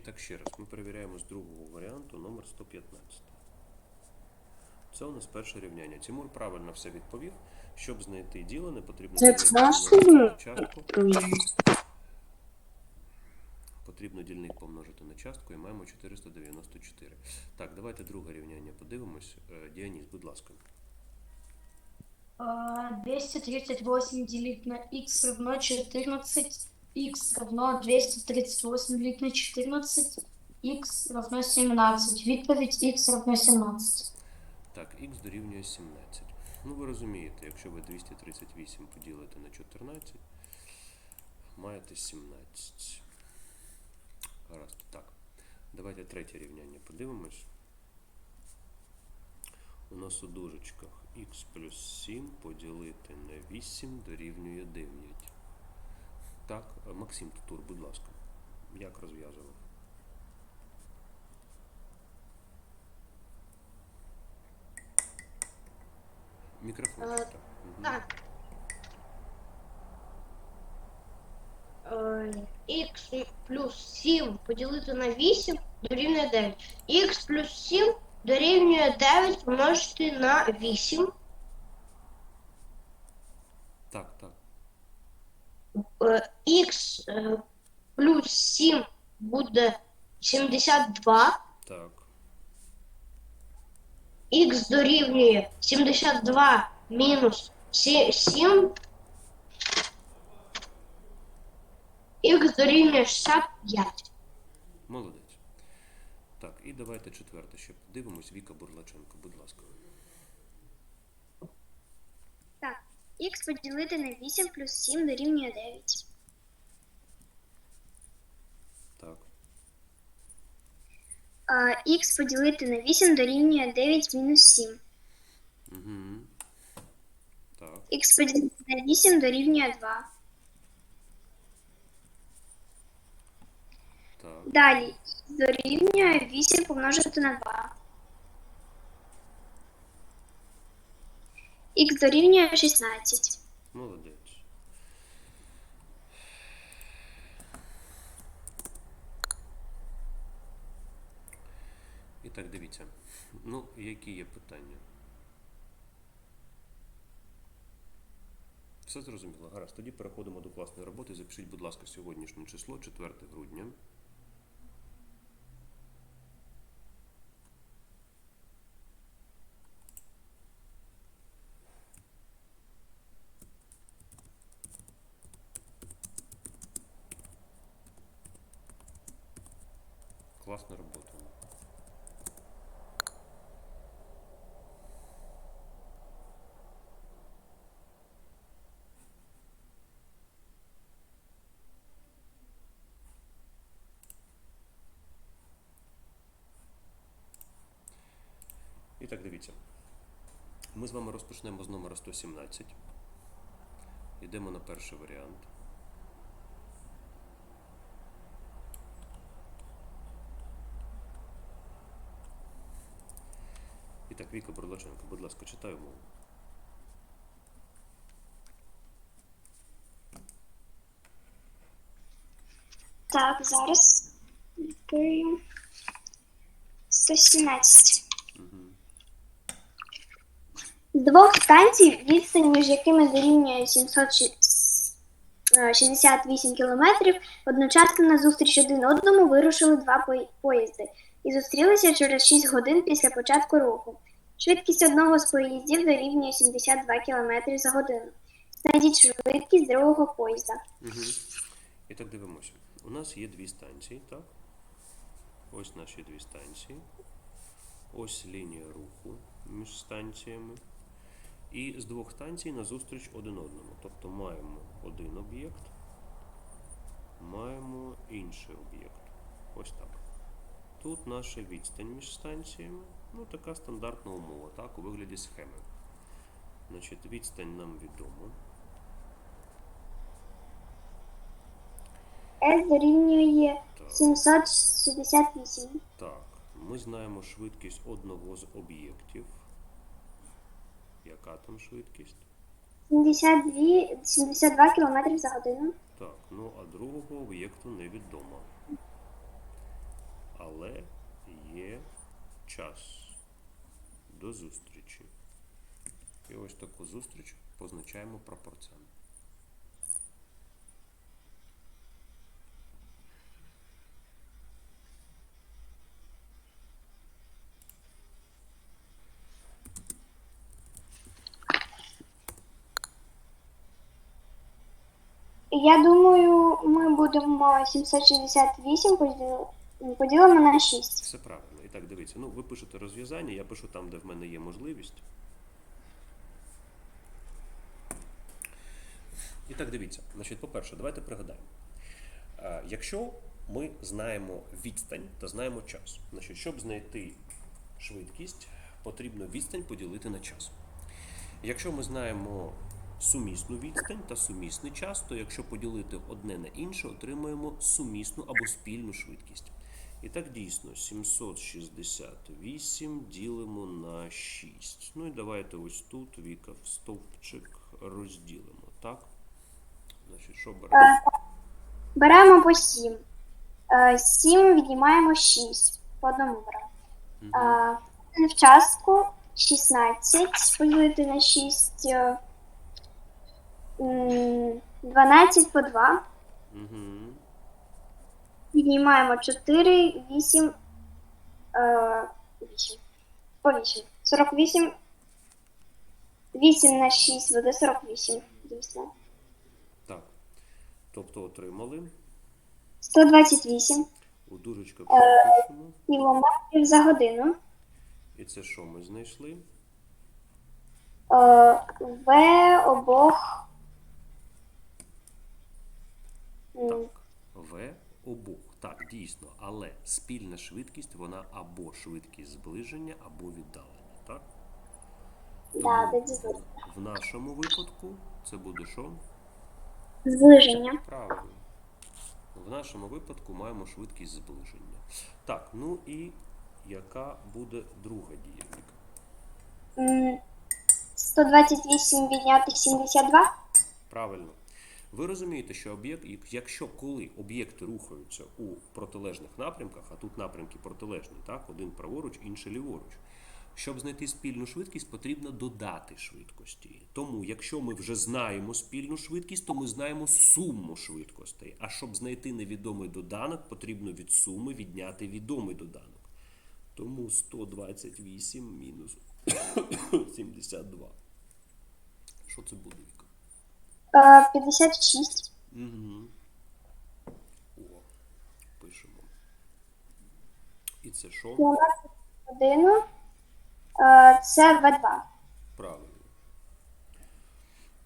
І так ще раз, ми перевіряємо з другого варіанту номер 115. Це у нас перше рівняння. Тимур правильно все відповів. Щоб знайти ділене, потрібно Це частку. Потрібно дільник помножити на частку і маємо 494. Так, давайте друге рівняння подивимось. Е, Діаніс, будь ласка. 238 делить на x равно 14, x равно 238 делить на 14, x равно 17. Відповідь x равно 17. Так, х дорівнює 17. Ну, ви розумієте, якщо ви 238 поділите на 14, маєте 17. Гаразд. Так. Давайте третє рівняння подивимось. У нас у дужечках х плюс 7 поділити на 8 дорівнює 9. Так, е, Максим Тутур, будь ласка. Як розв'язував? Мікрофон. Е, так. Так. Х плюс 7 поділити на 8 дорівнює 9. Х плюс 7 дорівнює 9 помножити на 8. Так, так. Х е, плюс 7 буде 72. Так. Х дорівнює 72 мінус 7. Х дорівнює 65. Молодець. Так, і давайте четверте ще подивимось. Віка Бурлаченко, будь ласка. Так, х поділити на 8 плюс 7 дорівнює 9. Так. Х поділити на 8 дорівнює 9 мінус 7. Угу. Так. х поділити на 8 дорівнює 2. Так. Далі дорівнює 8 помножити на 2. Х дорівнює 16. Молодець. І так, дивіться. Ну, які є питання? Все зрозуміло. Гаразд. Тоді переходимо до класної роботи. Запишіть, будь ласка, сьогоднішнє число, 4 грудня. Класна робота. І так, дивіться. Ми з вами розпочнемо з номера 117. Йдемо на перший варіант. І так, Віка Бурлаченко, будь ласка, читаю мову. Так, зараз відкрию 117. З двох станцій, відстань між якими дорівнює 768 кілометрів, одночасно на зустріч один одному вирушили два поїзди і зустрілися через 6 годин після початку руху. Швидкість одного з поїздів дорівнює 72 км за годину. Знайдіть швидкість другого поїзда. Угу. І так дивимося. У нас є дві станції, так? Ось наші дві станції. Ось лінія руху між станціями. І з двох станцій назустріч один одному. Тобто маємо один об'єкт, маємо інший об'єкт. Ось так. Тут наша відстань між станціями. Ну, така стандартна умова, так, у вигляді схеми. Значить, відстань нам відома. С дорівнює 768. Так, ми знаємо швидкість одного з об'єктів. Яка там швидкість? 72, 72 км за годину. Так, ну а другого об'єкту невідомо. Але є час до зустрічі. І ось таку зустріч позначаємо пропорцем. Я думаю, ми будемо 768 поділ- поділимо на 6. Все правильно. І так, дивіться. Ну, ви пишете розв'язання, я пишу там, де в мене є можливість. І так, дивіться. Значить, по-перше, давайте пригадаємо. Е, Якщо ми знаємо відстань та знаємо час, значить, щоб знайти швидкість, потрібно відстань поділити на час. Якщо ми знаємо сумісну відстань та сумісний час, то якщо поділити одне на інше, отримаємо сумісну або спільну швидкість. І так дійсно 768 ділимо на 6. Ну і давайте ось тут Віка в стовпчик розділимо, так? Значить, що беремо? Беремо по 7. 7 віднімаємо 6. По одному беремо. А, в частку 16 поділити на 6. Е, м, 12 по 2. Мгм. Віднімаємо 4, 8, е, 8. По 8. 48. 8 на 6 буде 48. Дійсно. Так. Тобто отримали. 128 У дужечках запишемо. кілометрів за годину. І це що ми знайшли? Е, В обох. м, Так. В обох. Так, дійсно. Але спільна швидкість вона або швидкість зближення, або віддалення. Так? Да, Тому в нашому випадку це буде що? Зближення. Правильно. В нашому випадку маємо швидкість зближення. Так, ну і яка буде друга дія? Віка? М, 128 відняти 72. Правильно. Ви розумієте, що об'єкт, якщо коли об'єкти рухаються у протилежних напрямках, а тут напрямки протилежні, так, один праворуч, інший ліворуч. Щоб знайти спільну швидкість, потрібно додати швидкості. Тому, якщо ми вже знаємо спільну швидкість, то ми знаємо суму швидкостей. А щоб знайти невідомий доданок, потрібно від суми відняти відомий доданок. Тому 128 мінус 72. Що це буде? Е, 56. Угу. О, пишемо. І це що? Кілометрів за годину. Е, Це В2. Правильно.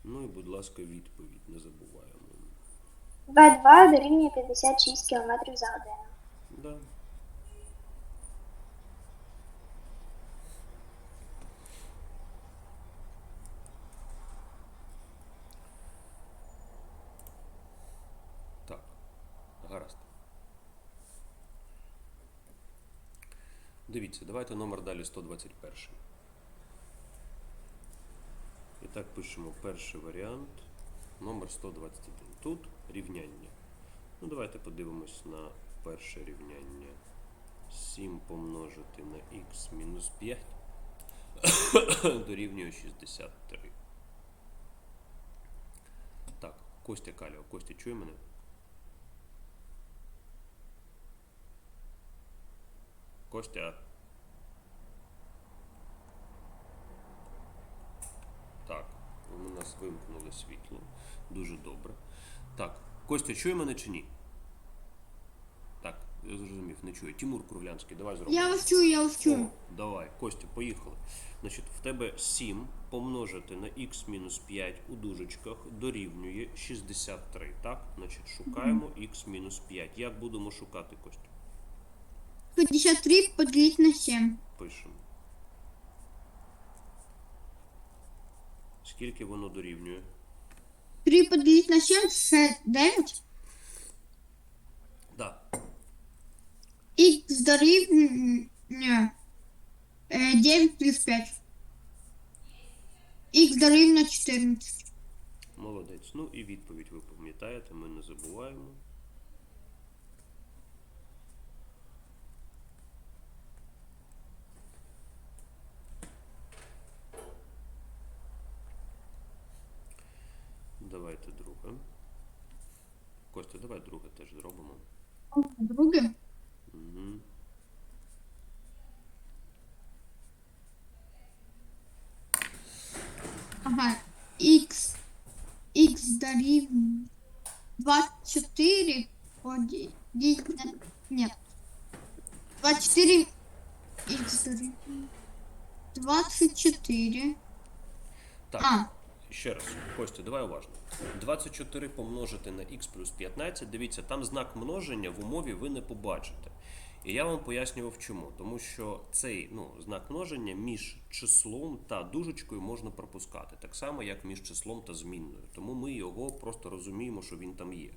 Ну і, будь ласка, відповідь не забуваємо. В2 дорівнює 56 км за годину. Да. Так, гаразд. Дивіться, давайте номер далі 121. І так пишемо перший варіант, номер 121. Тут рівняння. Ну, давайте подивимось на перше рівняння. 7 помножити на х мінус 5 дорівнює 63. Так, Костя Каліо. Костя, чує мене? Костя. Так, у нас вимкнули світло. Дуже добре. Так, Костя, чує мене чи ні? Так, я зрозумів, не чує. Тимур Круглянський, давай зробимо. Я вас чую, я вас чую. О, давай, Костя, поїхали. Значить, в тебе 7 помножити на х мінус 5 у дужечках дорівнює 63, так? Значить, шукаємо х мінус 5. Як будемо шукати, Костя? 53 поделить на 7. Пишемо. Скільки воно дорівнює? 3 поделить на 7, 6, 9. Да. Х дорівнює е, 9 плюс 5. Х дорівнює 14. Молодець. Ну і відповідь ви пам'ятаєте, ми не забуваємо. давай друге теж зробимо. Друге. Угу. Ага. Х. Х дорівнює 24 поділити на... Нет. 24 х дорівнює 24. Так, А, ще раз, Костя, давай уважно. 24 помножити на х плюс 15. Дивіться, там знак множення в умові ви не побачите. І я вам пояснював чому. Тому що цей ну, знак множення між числом та дужечкою можна пропускати, так само, як між числом та змінною. Тому ми його просто розуміємо, що він там є.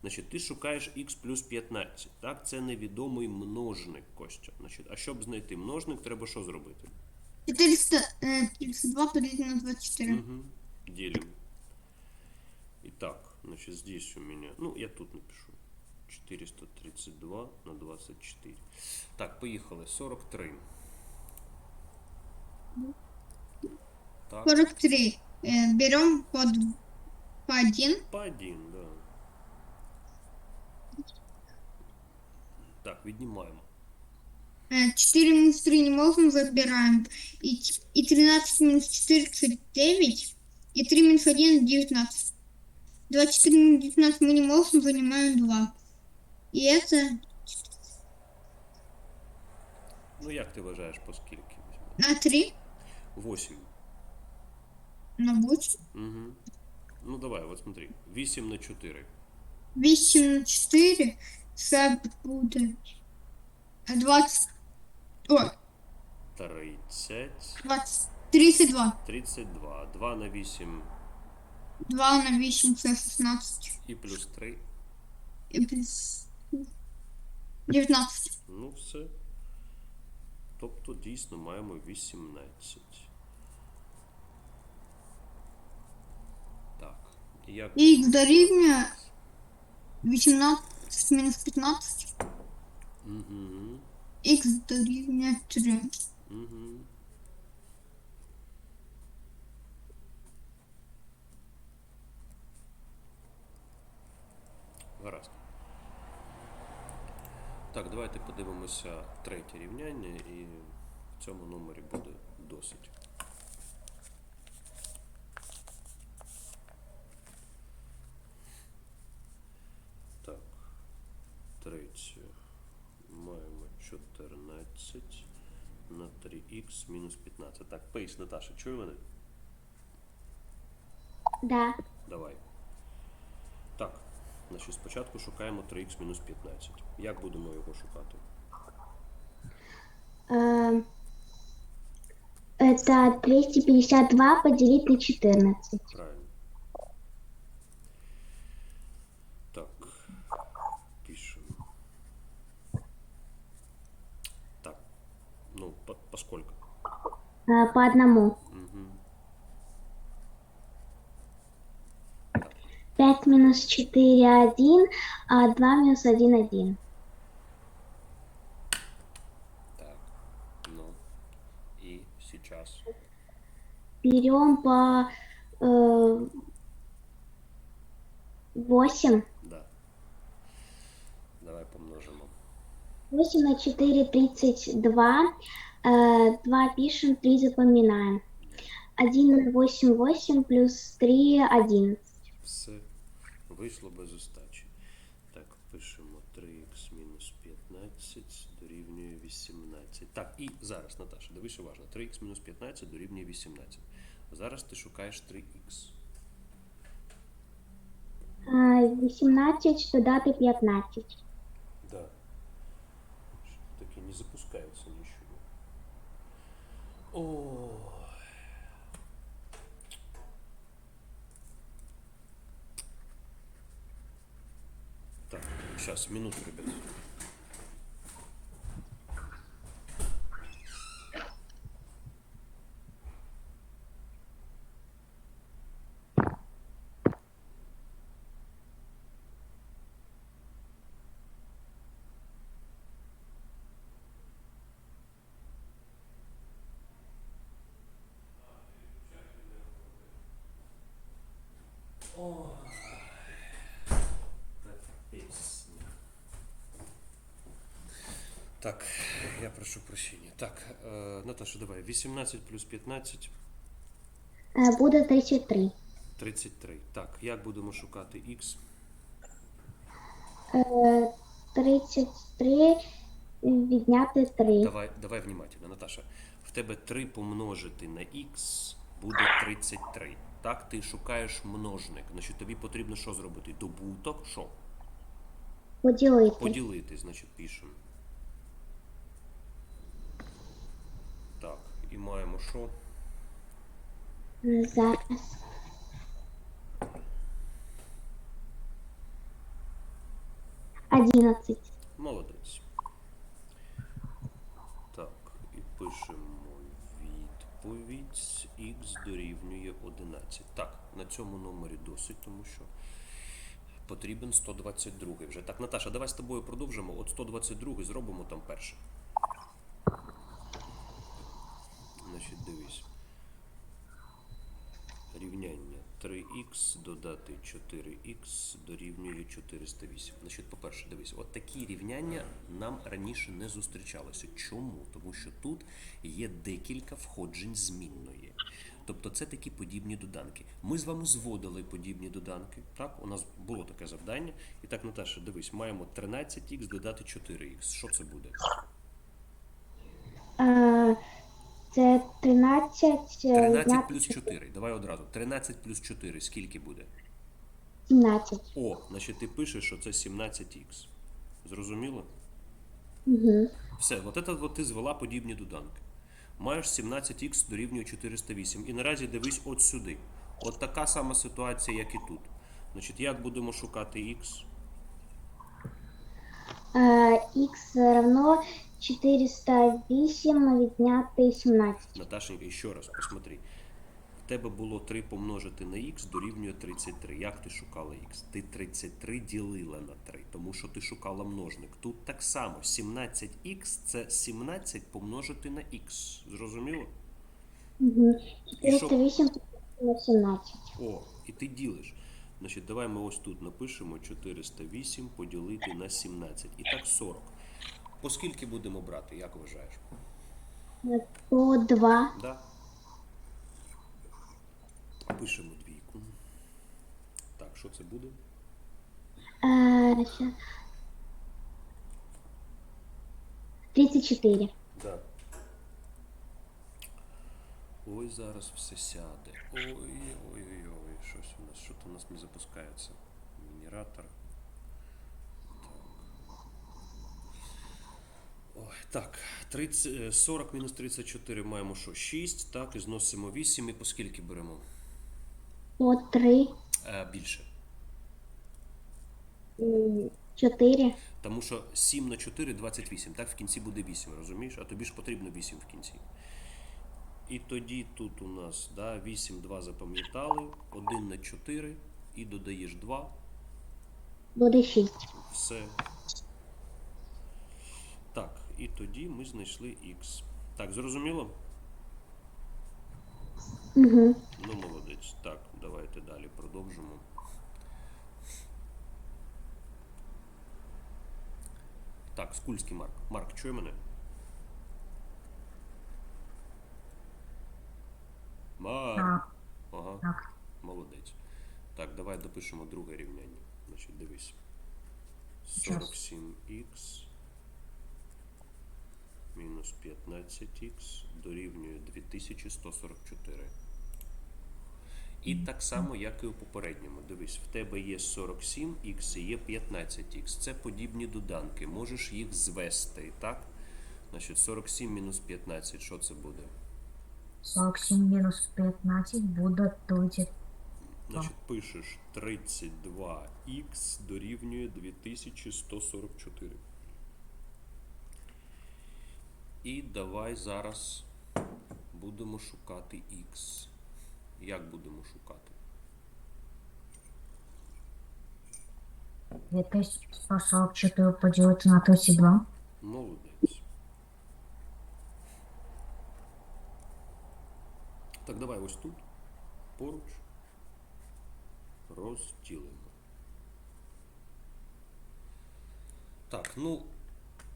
Значить, ти шукаєш х плюс 15. Так, це невідомий множник, Костя. Значить, а щоб знайти множник, треба що зробити? 432 поділити на 24. Угу. Делим. Итак, значит, здесь у меня, ну, я тут напишу. 432 на 24. Так, поехали. 43. Так, 43. Э, берем под по 1. по 1, да. Так, віднімаємо. 4 минус 3 не можем, забираем. И, ч- и 13 минус 49. И 3 минус 1 19. 24 минус 19 мы не можем, занимаем 2. И это Ну, як ти вважаєш, по скільки на 3 8. на 8. Угу. Ну, давай, вот смотри. 8 на 4. 8 на 4. Це буде 20. Ой, 30. 20. 32. 32. 2 на 8 2 на 8 це 16. і плюс 3. І плюс 19. Ну, все. Тобто дійсно маємо 18. Так. і Як... Х дорівнює 18 мінус 15. Угу. Х дорівнює 3. Угу. Гаразд. Так, давайте подивимося третє рівняння і в цьому номері буде досить. Так, третє. Маємо 14 на 3х мінус 15. Так, пейс, Наташа, чує мене? Да. Давай. Так, значить, спочатку шукаємо 3х мінус 15. Як будемо його шукати? Это 252 поделить на 14. Правильно. Так. Пишем. Так. Ну, по, поскольку. Э, По одному. Угу. 5 минус 4, 1, а 2 минус 1, 1. Так. Ну. И сейчас. Берем по э, 8. Да. Давай помножимо. 8 на 4, 32. Э, 2 пишем, 3 запоминаем. 1 на 8, 8 плюс 3, 11. Все вийшло без остачі. Так, пишемо 3х мінус 15 дорівнює 18. Так, і зараз, Наташа, дивись уважно. 3х мінус 15 дорівнює 18. Зараз ти шукаєш 3х. Э, 18 додати 15. Да. Что-то таки не запускается ничего. О. сейчас, минуту, ребят. Так, я прошу прощення. Так, е, Наташа, давай. 18 плюс 15 Е, Буде 33. 33. Так, як будемо шукати х? Е, 33 відняти 3. Давай, давай внимательно, Наташа. В тебе 3 помножити на х буде 33. Так, ти шукаєш множник. Значить, тобі потрібно що зробити? Добуток, що? Поділити. Поділити, значить, пишемо. Так, і маємо що? Зараз. Одинадцять. Молодець. Так, і пишемо відповідь х дорівнює 11. Так, на цьому номері досить, тому що потрібен 122 вже. Так, Наташа, давай з тобою продовжимо. От 122 зробимо там перше. Значить, дивись. Рівняння 3х додати 4х дорівнює 408. Значить, по-перше, дивись, от такі рівняння нам раніше не зустрічалися. Чому? Тому що тут є декілька входжень змінної. Тобто це такі подібні доданки. Ми з вами зводили подібні доданки. Так, у нас було таке завдання. І так, Наташа, дивись, маємо 13х додати 4х. Що це буде? Е, Це 13 е, 13 плюс 4. Давай одразу. 13 плюс 4 скільки буде? 17. О, значить ти пишеш, що це 17х. Зрозуміло? Угу. Все, от це от ти звела подібні доданки. Маєш 17х дорівнює 408. І наразі дивись от сюди. От така сама ситуація, як і тут. Значить, як будемо шукати х? Х равно 408 відняти 17. Наташенька, ще раз, посмотри. В тебе було 3 помножити на х дорівнює 33. Як ти шукала х? Ти 33 ділила на 3, тому що ти шукала множник. Тут так само 17х це 17 помножити на х. Зрозуміло? Угу. 408 на 17. О, і ти ділиш. Значить, давай ми ось тут напишемо 408 поділити на 17. І так 40. По скільки будемо брати, як вважаєш? По 2. Да? Пишемо двійку. Так, що це буде? Е, щас. 34. Да. Ой, зараз все сяде. Ой, ой, ой, ой, щось у нас, що то у нас не запускається. Генератор. Ой, так, 30, е, 40 мінус 34 маємо що? 6, так, і зносимо 8, і по скільки беремо? По 3. Е, більше. 4. Тому що 7 на 4 28, так в кінці буде 8, розумієш? А тобі ж потрібно 8 в кінці. І тоді тут у нас да, 8, 2 запам'ятали, 1 на 4 і додаєш 2, Буде 6. все. Так, і тоді ми знайшли х. Так, зрозуміло? Угу. Ну, молодець. Так, давайте далі продовжимо. Так, Скульський Марк. Марк, чує мене? Марк. Ага. Молодець. Так, давай допишемо друге рівняння. Значить, дивись. 47х мінус 15х дорівнює 2144. І так само, як і у попередньому. Дивись, в тебе є 47х і є 15х. Це подібні доданки. Можеш їх звести, так? Значить, 47 мінус 15, що це буде? 47 мінус 15 буде 30. Значить, пишеш 32х дорівнює 2144. І давай зараз будемо шукати х. Як будемо шукати? 2144 поділити на 32. Молодець. Так, давай ось тут, поруч, розділимо. Так, ну,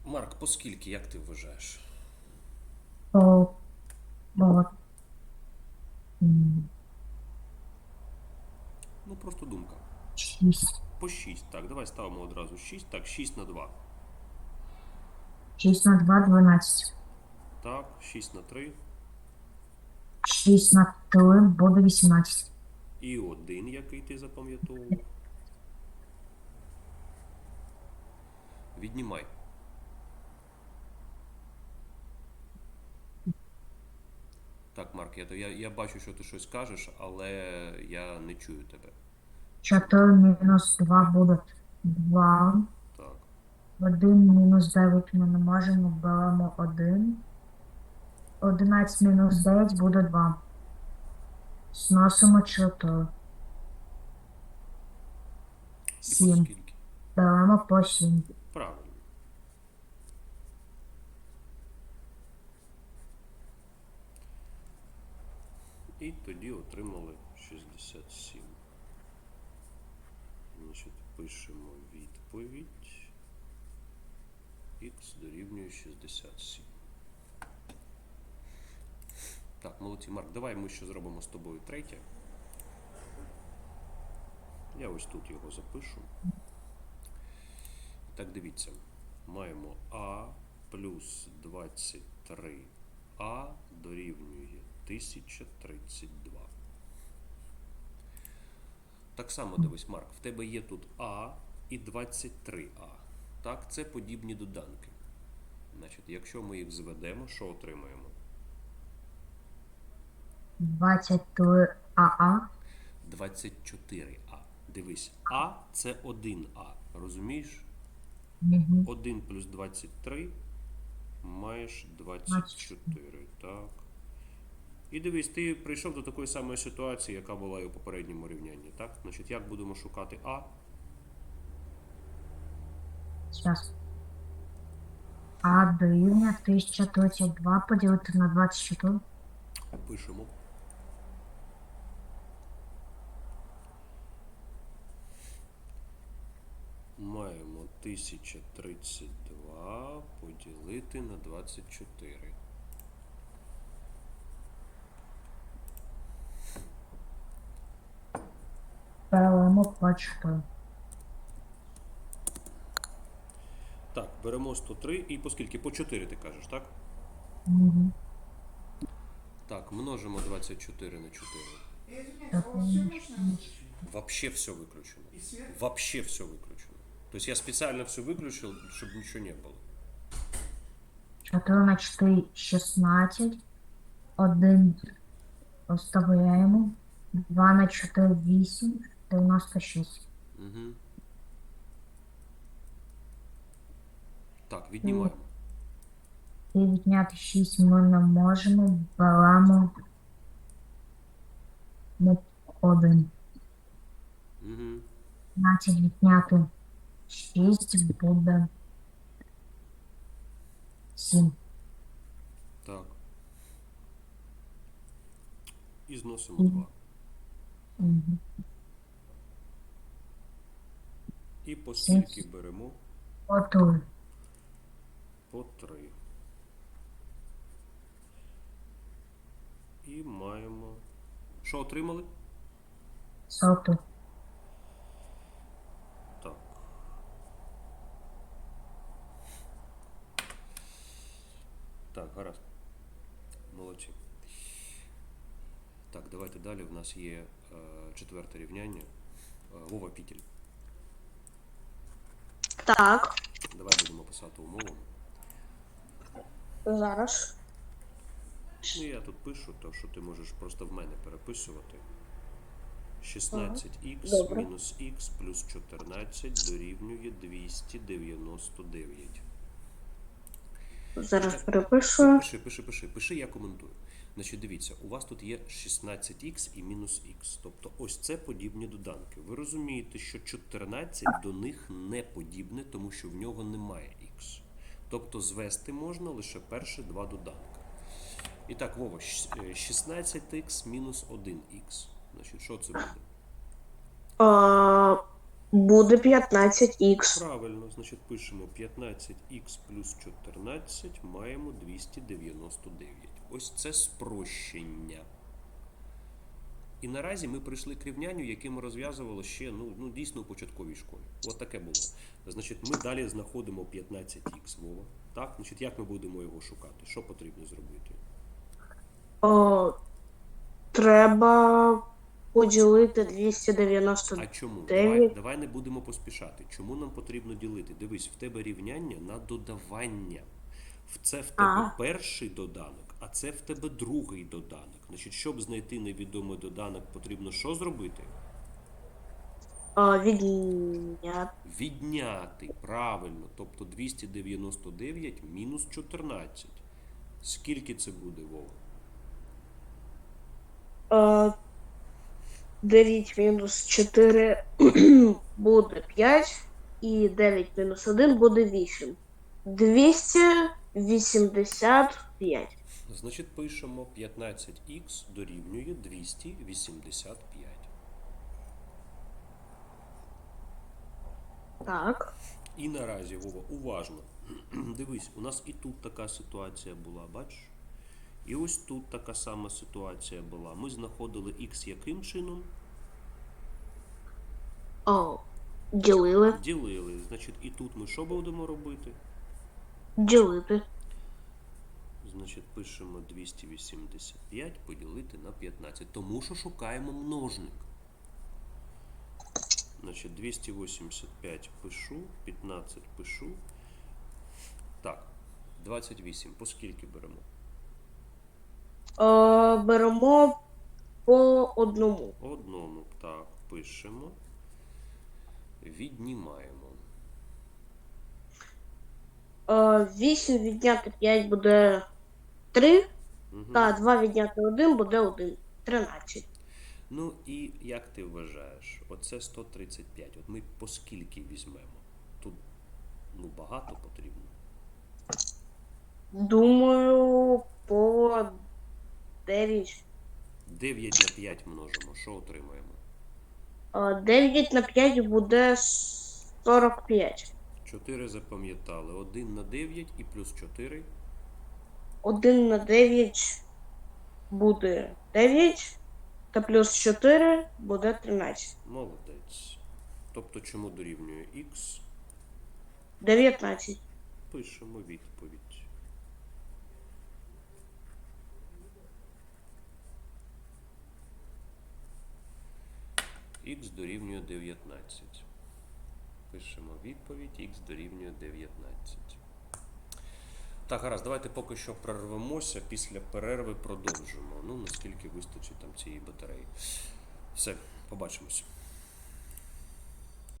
Марк, по скільки, як ти вважаєш? То було Ну, просто думка. 6. По 6. Так, давай ставимо одразу 6. Так, 6 на 2. 6 на 2 – 12. Так, 6 на 3. 6 на 3 буде 18. І 1, який ти запам'ятовував. Віднімай. Так, Марк, я, я, я бачу, що ти щось кажеш, але я не чую тебе. 4 мінус 2 буде 2. Так. 1 мінус 9 ми не можемо, беремо 1. 11 мінус 9 буде 2. Зносимо 4. 7. Беремо по 7. Правильно. І тоді отримали 67. Значить, пишемо відповідь. Х дорівнює 67. Так, молодці, Марк, давай ми ще зробимо з тобою третє. Я ось тут його запишу. Так, дивіться. Маємо А плюс 23А дорівнює 1032. Так само дивись, Марк, в тебе є тут А і 23А. Так, це подібні доданки. Значить, якщо ми їх зведемо, що отримаємо? 23 АА 24А. Дивись, А це 1А. Розумієш? 1 плюс 23 маєш 24, так. І дивись, ти прийшов до такої самої ситуації, яка була і у попередньому рівнянні, так? Значить, як будемо шукати А? Сейчас. А дорівнює 1032 поділити на 24. Пишемо. Маємо 1032 поділити на 24. Беремо по 4. Так, беремо 103 і по скільки? По 4 ти кажеш, так? Угу. Так, множимо 24 на 4. Вообще все выключено. Вообще все выключено. То есть я специально все выключил, чтобы ничего не было. 4 на 4 16. 1 оставляємо. 2 на 4 8. 96. Угу. Так, віднімаємо. І відняти 6 ми не можемо. Беремо на 1. Угу. 15 відняти 6 буде 7. Так. І зносимо 2. Угу. І по скільки беремо? Готові. По 3. І маємо. Що отримали? Соту. Так. Так, гаразд. Молодці. Так, давайте далі. В нас є е, четверте рівняння. Е, Вова Пітель. Так, Давай будемо писати умову. зараз. Ну, я тут пишу, то що ти можеш просто в мене переписувати. 16х добре. мінус х плюс 14 дорівнює 299. Зараз перепишу. Пиши, пиши, пиши, пиши, я коментую. Значить, дивіться, у вас тут є 16х і мінус х. Тобто ось це подібні доданки. Ви розумієте, що 14 до них не подібне, тому що в нього немає х. Тобто звести можна лише перші два доданки. І так, Вова, е, 16х мінус 1х. Значить, що це буде? А, Буде 15х. Правильно, значить пишемо 15х плюс 14 маємо 299. Ось це спрощення. І наразі ми прийшли к рівнянню, яке ми розв'язували ще ну, ну, дійсно у початковій школі. От таке було. Значить, ми далі знаходимо 15х Вова. Так, значить, як ми будемо його шукати? Що потрібно зробити? О, треба поділити 299. А чому? Давай, давай не будемо поспішати. Чому нам потрібно ділити? Дивись, в тебе рівняння на додавання. Це в тебе А. перший доданок, а це в тебе другий доданок. Значить, щоб знайти невідомий доданок, потрібно що зробити? О, відняти. Відняти. Правильно. Тобто 299 мінус 14. Скільки це буде, Вова? Е, 9 мінус 4 буде 5, і 9 мінус 1 буде 8. 285. Значить, пишемо 15х дорівнює 285. Так. І наразі, Вова, уважно. Дивись, у нас і тут така ситуація була, бачиш? І ось тут така сама ситуація була. Ми знаходили х яким чином? О, ділили. Ділили. Значить, і тут ми що будемо робити? Ділити. Значить, пишемо 285 поділити на 15. Тому що шукаємо множник. Значить, 285 пишу, 15 пишу. Так, 28. По скільки беремо? Е, беремо по одному. Одному так пишемо. Віднімаємо. Е, 8 відняти 5 буде 3. Угу. Та 2 відняти 1 буде 1. 13. Ну і як ти вважаєш, оце 135. От ми по скільки візьмемо? Тут ну, багато потрібно. Думаю, по 9. 9 на 5 множимо. Що отримаємо? Е, 9 на 5 буде 45. 4 запам'ятали. 1 на 9 і плюс 4. 1 на 9 буде 9. Та плюс 4 буде 13. Молодець. Тобто чому дорівнює х? 19. Пишемо відповідь. Х дорівнює 19. Пишемо відповідь, х дорівнює 19. Так, гаразд, давайте поки що прорвемося, Після перерви продовжимо. Ну, наскільки вистачить там цієї батареї. Все, побачимось.